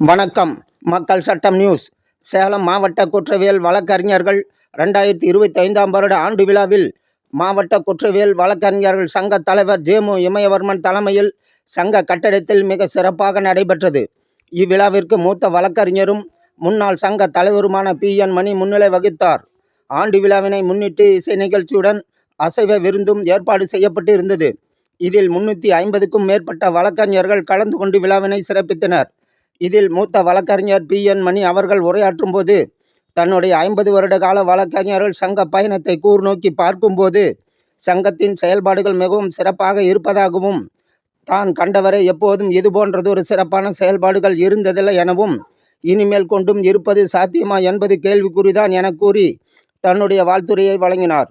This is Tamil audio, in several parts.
வணக்கம். மக்கள் சட்டம் நியூஸ். சேலம் மாவட்ட குற்றவியல் வழக்கறிஞர்கள் ரெண்டாயிரத்தி இருபத்தி ஐந்தாம் வருட ஆண்டு விழாவில் மாவட்ட குற்றவியல் வழக்கறிஞர்கள் சங்க தலைவர் ஜேமு இமயவர்மன் தலைமையில் சங்க கட்டடத்தில் மிக சிறப்பாக நடைபெற்றது. இவ்விழாவிற்கு மூத்த வழக்கறிஞரும் முன்னாள் சங்க தலைவருமான பி. என். மணி முன்னிலை வகித்தார். ஆண்டு விழாவினை முன்னிட்டு இசை நிகழ்ச்சியுடன் அசைவ விருந்தும் ஏற்பாடு செய்யப்பட்டு இருந்தது இதில் முன்னூற்றி ஐம்பதுக்கும் மேற்பட்ட வழக்கறிஞர்கள் கலந்து கொண்டு விழாவினை சிறப்பித்தனர். இதில் மூத்த வழக்கறிஞர் பி. என். மணி அவர்கள் உரையாற்றும் போது தன்னுடைய ஐம்பது வருட கால வழக்கறிஞர்கள் சங்க பயணத்தை கூர்நோக்கி பார்க்கும்போது சங்கத்தின் செயல்பாடுகள் மிகவும் சிறப்பாக இருப்பதாகவும் தான் கண்டவரை எப்போதும் இது போன்றதொரு சிறப்பான செயல்பாடுகள் இருந்ததில்லை எனவும் இனிமேல் கொண்டும் இருப்பது சாத்தியமா என்பது கேள்விக்குறிதான் என கூறி தன்னுடைய வாழ்த்துரையை வழங்கினார்.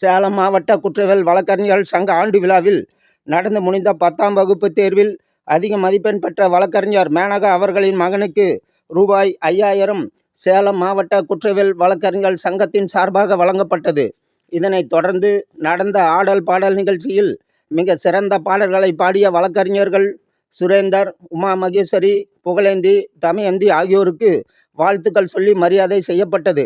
சேலம் மாவட்ட குற்றவியல் வழக்கறிஞர்கள் சங்க ஆண்டு விழாவில் நடந்து முடிந்த பத்தாம் வகுப்பு தேர்வில் அதிக மதிப்பெண் பெற்ற வழக்கறிஞர் மேனகா அவர்களின் மகனுக்கு ரூபாய் ஐயாயிரம் சேலம் மாவட்ட குற்றவியல் வழக்கறிஞர்கள் சங்கத்தின் சார்பாக வழங்கப்பட்டது. இதனைத் தொடர்ந்து நடந்த ஆடல் பாடல் நிகழ்ச்சியில் மிக சிறந்த பாடல்களை பாடிய வழக்கறிஞர்கள் சுரேந்தர் உமா மகேஸ்வரி புகழேந்தி தமயந்தி ஆகியோருக்கு வாழ்த்துக்கள் சொல்லி மரியாதை செய்யப்பட்டது.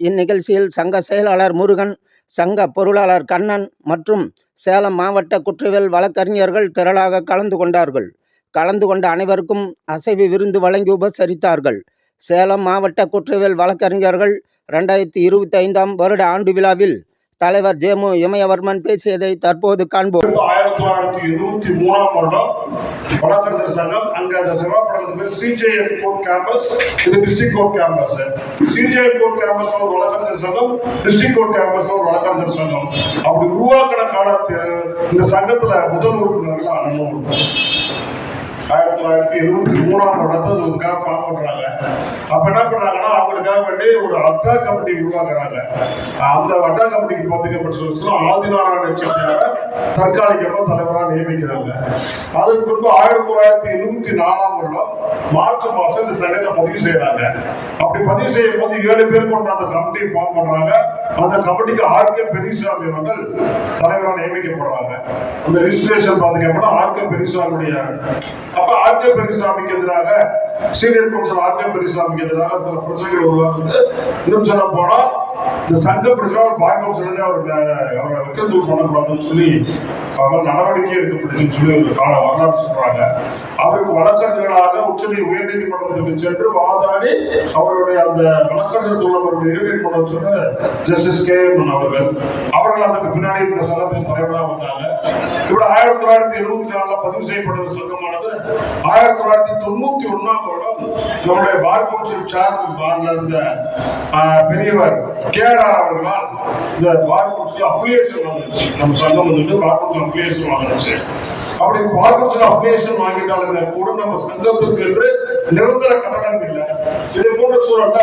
இந்நிகழ்ச்சியில் சங்க செயலாளர் முருகன் சங்க பொருளாளர் கண்ணன் மற்றும் சேலம் மாவட்ட குற்றவியல் வழக்கறிஞர்கள் திரளாக கலந்து கொண்டார்கள். கலந்து கொண்ட அனைவருக்கும் அசைவு விருந்து வழங்கி உபசரித்தார்கள். சேலம் மாவட்ட குற்றவியல் வழக்கறிஞர்கள் ரெண்டாயிரத்தி இருபத்தி ஐந்தாம் வருட ஆண்டு விழாவில் தலைவர் ஜேமு இமயவர்மன் பேசியதை தற்போது காண்போம். ஆயிரத்தி தொள்ளாயிரத்தி இருபத்தி மூணாம் வருடம் வழக்கறிஞர் சங்கம் அங்க அந்த செவ்வாய்ப்படத்து பேர் சிஜேஎம் கோர்ட் கேம்பஸ். இது district court campus. CJM court கேம்பஸ்ல ஒரு வழக்கறிஞர் சங்கம் டிஸ்ட்ரிக்ட் கோர்ட் கேம்பஸ்ல ஒரு வழக்கறிஞர் சங்கம். அப்படி உருவாக்கின காலத்தில் இந்த சங்கத்துல முதல் உறுப்பினர்கள் அண்ணனும் ஆயிரத்தி தொள்ளாயிரத்தி எழுபத்தி மூணாம் வருடத்தை இதுக்காக ஃபார்ம் பண்றாங்க. அப்ப என்ன பண்றாங்கன்னா அவங்களுக்காக வேண்டி ஒரு அட்டா கமிட்டி உருவாக்குறாங்க. அந்த அட்டா கமிட்டிக்கு பார்த்தீங்க சொல்லி ஆதிநாராயண செட்டியார தற்காலிகமாக தலைவராக நியமிக்கிறாங்க. அதற்கு பின்பு ஆயிரத்தி தொள்ளாயிரத்தி எழுபத்தி நாலாம் வருடம் மார்ச் மாசம் இந்த சங்கத்தை பதிவு செய்யறாங்க அப்படி பதிவு செய்யும் போது ஏழு பேர் கொண்ட அந்த கமிட்டி ஃபார்ம் பண்றாங்க. அந்த கமிட்டிக்கு ஆர் கே பெரியசாமி அவர்கள் தலைவராக நியமிக்கப்படுறாங்க. அந்த ரிஜிஸ்ட்ரேஷன் பாத்தீங்க அப்படின்னா ஆர் கே பெரியசாமியுடைய அப்ப ஆர் கே பெரியசாமிக்கு எதிராக சீனியர் கவுன்சில் ஆர் கே பெரியசாமிக்கு எதிராக சில பிரச்சனைகள் உருவாக்குது. இன்னும் சொல்ல போனா இந்த சங்க பிரச்சனை பார் சொல்லி அவர் அவரை வைக்கிறது பண்ணக்கூடாதுன்னு சொல்லி அவர் நடவடிக்கை எடுக்கப்பட்டுச்சுன்னு சொல்லி ஒரு கால வரலாறு சொல்றாங்க. அவருக்கு வழக்கறிஞர்களாக உச்சநீ உயர்நீதிமன்றத்துக்கு சென்று வாதாடி அவருடைய அந்த வழக்கறிஞர் தோழர்களுடைய பண்ண சொன்ன ஜஸ்டிஸ் கே எம் அவர்கள். அவர்கள் அதுக்கு பின்னாடி இந்த சங்கத்தின் தலைவராக வந்தாங்க. இவ்வளவு ஆயிரத்தி தொள்ளாயிரத்தி எழுபத்தி நாலுல பதிவு செய்யப்பட்ட சங்கமானது. ஆயிரத்தி தொள்ளாயிரத்தி தொண்ணூத்தி ஒன்னாம் வருடம் நம்முடைய பார் கவுன்சில் சேர்மன் இருந்த பெரியவர் கே கேஆர் அவர்களால் இந்த அப்ளிகேஷன் நம்ம சங்கம் வந்துட்டு அப்ளிகேஷன் அப்படி பார் அப்ளிகேஷன் வாங்கிட்டாலுமே கூட நம்ம சங்கத்திற்கு என்று நிரந்தர கட்டணம் இல்லை. இதை போன்ற சூழல்ல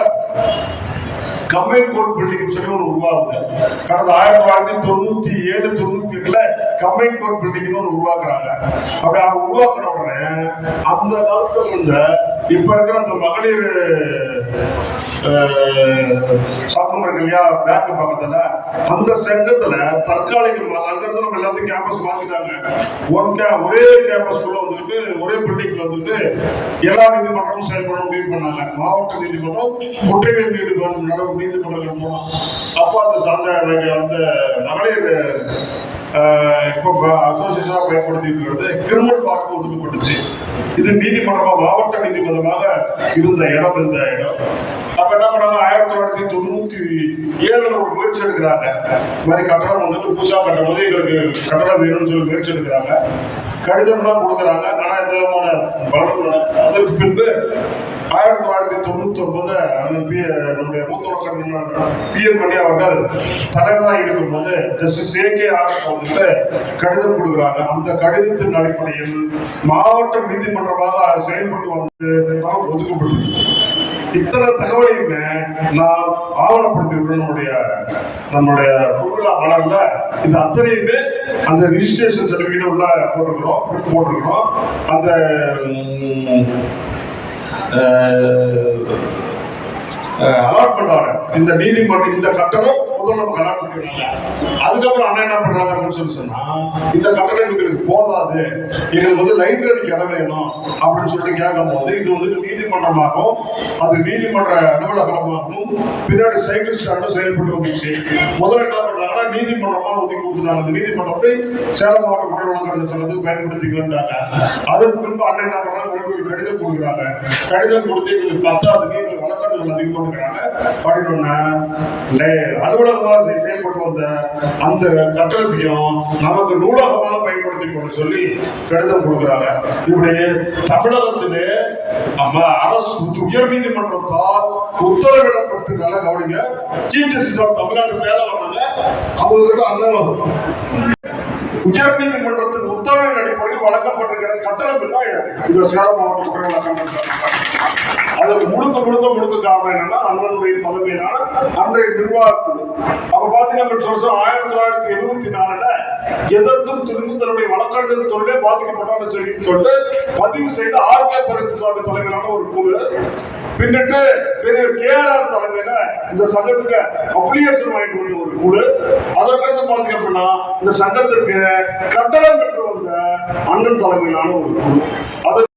கம்பைன் கோர்ட் பில்டிங் சொல்லி ஒன்று உருவாகுது. கடந்த ஆயிரத்தி தொள்ளாயிரத்தி தொண்ணூத்தி ஏழு தொண்ணூத்தி எட்டுல கம்பைன் கோர்ட் பில்டிங் ஒன்று உருவாக்குறாங்க. அப்படி அவங்க உருவாக்குன உடனே அந்த காலத்துல இருந்த இப்ப இருக்கிற அந்த மகளிர் சாத்தம் இருக்கு இல்லையா பேங்க் பக்கத்துல அந்த சங்கத்துல தற்காலிகமாக அங்க இருந்து நம்ம எல்லாத்தையும் கேம்பஸ் மாத்திட்டாங்க. ஒன் கே ஒரே கேம்பஸ்குள்ள வந்துட்டு ஒரே பில்டிங்ல வந்துட்டு எல்லா நீதிமன்றமும் செயல்பட முடிவு பண்ணாங்க. மாவட்ட நீதிமன்றம் குற்றவியல் நீதிமன்றம் நடவு நீதிமன்றங்கள் மூலம். அப்போ அந்த அந்த அந்த மகளிர் இப்போ அசோசியேஷனாக பயன்படுத்திட்டு இருக்கிறது கிரிமினல் பார்க்க ஒதுக்கப்பட்டுச்சு இது நீதிமன்றமாக மாவட்ட நீதிமன்றமாக இருந்த இடம் இந்த இடம். அப்ப என்ன பண்ணாங்க? ஆயிரத்தி தொள்ளாயிரத்தி தொண்ணூத்தி ஏழுல ஒரு முயற்சி எடுக்கிறாங்க. இந்த மாதிரி கட்டடம் வந்துட்டு புதுசா கட்டும் போது எங்களுக்கு கட்டடம் வேணும்னு சொல்லி முயற்சி எடுக்கிறாங்க. கடிதம்லாம் கொடுக்குறாங்க. ஆனா எந்த விதமான பலனும் அதற்கு பின்பு ஆயிரத்தி தொள்ளாயிரத்தி தொண்ணூத்தி ஒன்பது நம்முடைய மூத்த வழக்கறிஞர் பி என் மணி அவர்கள் தலைவராக இருக்கும்போது ஜஸ்டிஸ் ஏ கே ஆர் வந்துட்டு கடிதம் கொடுக்குறாங்க. அந்த கடிதத்தின் அடிப்படையில் மாவட்ட நீதிமன்றமாக செயல்பட்டு வந்து நமக்கு ஒதுக்கப்பட்டிருக்கு. இத்தனை தகவலையுமே நாம் ஆவணப்படுத்தியிருக்கிறோம். நம்முடைய நம்முடைய பொருளா மலர்ல இந்த அத்தனையுமே அந்த ரிஜிஸ்ட்ரேஷன் சர்டிபிகேட் உள்ள போட்டிருக்கிறோம் போட்டிருக்கிறோம். அந்த அலாட்மெண்ட் ஆர்டர் இந்த நீதிமன்றம் இந்த கட்டணம் முதல்ல நம்ம கலாட்டு அதுக்கப்புறம் அண்ணன் என்ன பண்றாங்க அப்படின்னு சொல்லி சொன்னா இந்த கட்டணம் எங்களுக்கு போதாது எங்களுக்கு வந்து லைப்ரரிக்கு இடம் வேணும் அப்படின்னு சொல்லிட்டு கேட்கும் போது இது வந்து நீதிமன்றமாகவும் அது நீதிமன்ற அலுவலகமாகவும் பின்னாடி சைக்கிள் ஸ்டாண்டும் செயல்பட்டு வந்துச்சு. முதல்ல என்ன பண்றாங்கன்னா நீதிமன்றமா ஒதுக்கி கொடுத்துட்டாங்க. அந்த நீதிமன்றத்தை சேலம் மாவட்ட மக்கள் வழக்கறிஞர் சங்கத்துக்கு பயன்படுத்திக்கலான்றாங்க அதற்கு பின்பு அண்ணன் என்ன பண்றாங்க ஒரு கடிதம் கொடுக்குறாங்க. கடிதம் கொடுத்து எங்களுக்கு பத்தாவது நீங்க வழக்கறிஞர்கள் அதிகமாக இருக்கிறாங்க அப்படின்னா அலுவலகமாக செயல்பட்டு வந்த அந்த கட்டணத்தையும் நமக்கு நூலகமாக பயன்படுத்திக் கொள்ள சொல்லி கடிதம் கொடுக்குறாங்க. இப்படி தமிழகத்திலே நம்ம அரசு உயர் நீதிமன்றத்தால் உத்தரவிடப்பட்டு நல்லா கவனிங்க chief justice of Tamil Nadu Salem வந்தாங்க கிட்ட அண்ணன் உயர் நீதிமன்றத்தின் உத்தரவின் அடிப்படையில் வழங்கப்பட்டிருக்கிற கட்டணம் இல்லை இந்த சேலம் மாவட்ட குற்ற அதுக்கு முழுக்க முழுக்க முழுக்க காரணம் என்னன்னா அண்ணனுடைய தலைமையிலான அன்றைய நிர்வாகக்குழு. அப்ப பாத்தீங்கன்னா அப்படின்னு ஆயிரத்தி தொள்ளாயிரத்தி எழுபத்தி நாலுல எதற்கும் திரும்ப தன்னுடைய வழக்கறிஞர் தொழிலே பாதிக்கப்பட்டான்னு சொல்லி சொல்லிட்டு பதிவு செய்த ஆர் கே பழனிசாமி தலைமையிலான ஒரு குழு பின்னிட்டு பெரிய கேஆர் தலைமையில இந்த சங்கத்துக்கு அப்ளிகேஷன் வாங்கிட்டு வந்த ஒரு குழு அதற்கடுத்து பாத்தீங்க அப்படின்னா இந்த சங்கத்திற்கு கட்டடம் பெற்று வந்த அண்ணன் தலைமையிலான ஒரு குழு. அது